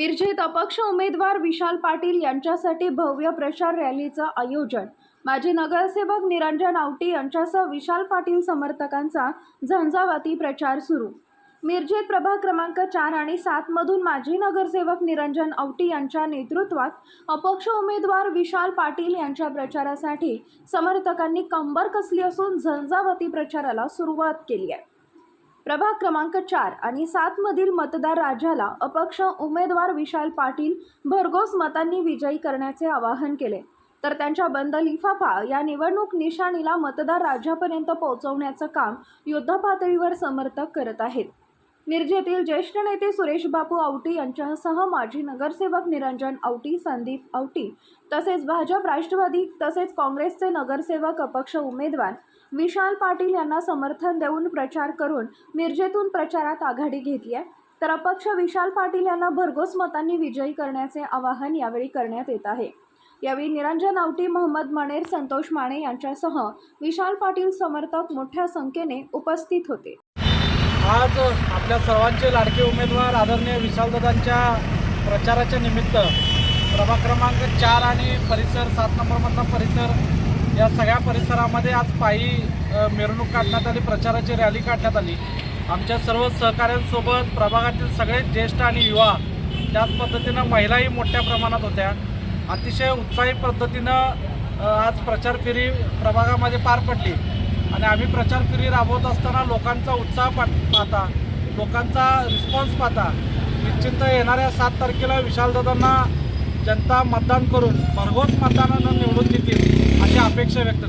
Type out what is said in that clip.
मिरजेत अपक्ष उमेदवार विशाल पाटील यांच्यासाठी भव्य प्रचार रॅलीचं आयोजन. माजी नगरसेवक निरंजन आवटी यांच्यासह विशाल पाटील समर्थकांचा झंझावाती प्रचार सुरू. मिरजेत प्रभाग क्रमांक चार आणि सातमधून माजी नगरसेवक निरंजन आवटी यांच्या नेतृत्वात अपक्ष उमेदवार विशाल पाटील यांच्या प्रचारासाठी समर्थकांनी कंबर कसली असून झंझावती प्रचाराला सुरुवात केली आहे. प्रभाग क्रमांक चार आणि सातमधील मतदार राजाला अपक्ष उमेदवार विशाल पाटील भरघोस मतांनी विजयी करण्याचे आवाहन केले. तर त्यांच्या बंद लिफाफा या निवडणूक निशाणीला मतदार राजापर्यंत पोहोचवण्याचं काम युद्धपातळीवर समर्थक करत आहेत. मिरजेतील ज्येष्ठ नेते सुरेश बापू आवटी यांच्यासह माजी नगरसेवक निरंजन आवटी संदीप आवटी तसेच भाजप राष्ट्रवादी तसेच काँग्रेसचे नगरसेवक अपक्ष उमेदवार विशाल पाटील यांना समर्थन देऊन प्रचार करून मिरजेतून प्रचारात आघाडी घेतली आहे. तर अपक्ष विशाल पाटील यांना भरघोस मतांनी विजयी करण्याचे आवाहन यावेळी करण्यात येत आहे. यावेळी निरंजन आवटी मोहम्मद मणेर संतोष माने यांच्यासह विशाल पाटील समर्थक मोठ्या संख्येने उपस्थित होते. आज आपल्या सर्वांचे लाडके उमेदवार आदरणीय विशालदादांच्या प्रचाराच्या निमित्त प्रभाग क्रमांक चार आणि परिसर सात नंबरमधला परिसर या सगळ्या परिसरामध्ये आज पायी मिरवणूक काढण्यात आली प्रचाराची रॅली काढण्यात आली. आमच्या सर्व सहकाऱ्यांसोबत प्रभागातील सगळे ज्येष्ठ आणि युवा त्याच पद्धतीनं महिलाही मोठ्या प्रमाणात होत्या. अतिशय उत्साही पद्धतीनं आज प्रचार फेरी प्रभागामध्ये पार पडली. आणि आम्ही प्रचार फेरी राबवत असताना लोकांचा उत्साह पाहता लोकांचा रिस्पॉन्स पाहता निश्चित येणाऱ्या सात तारखेला विशालदादांना जनता मतदान करून भरघोस मतदानानंतर ಅಪೇಕ್ಷೆ ವ್ಯಕ್ತ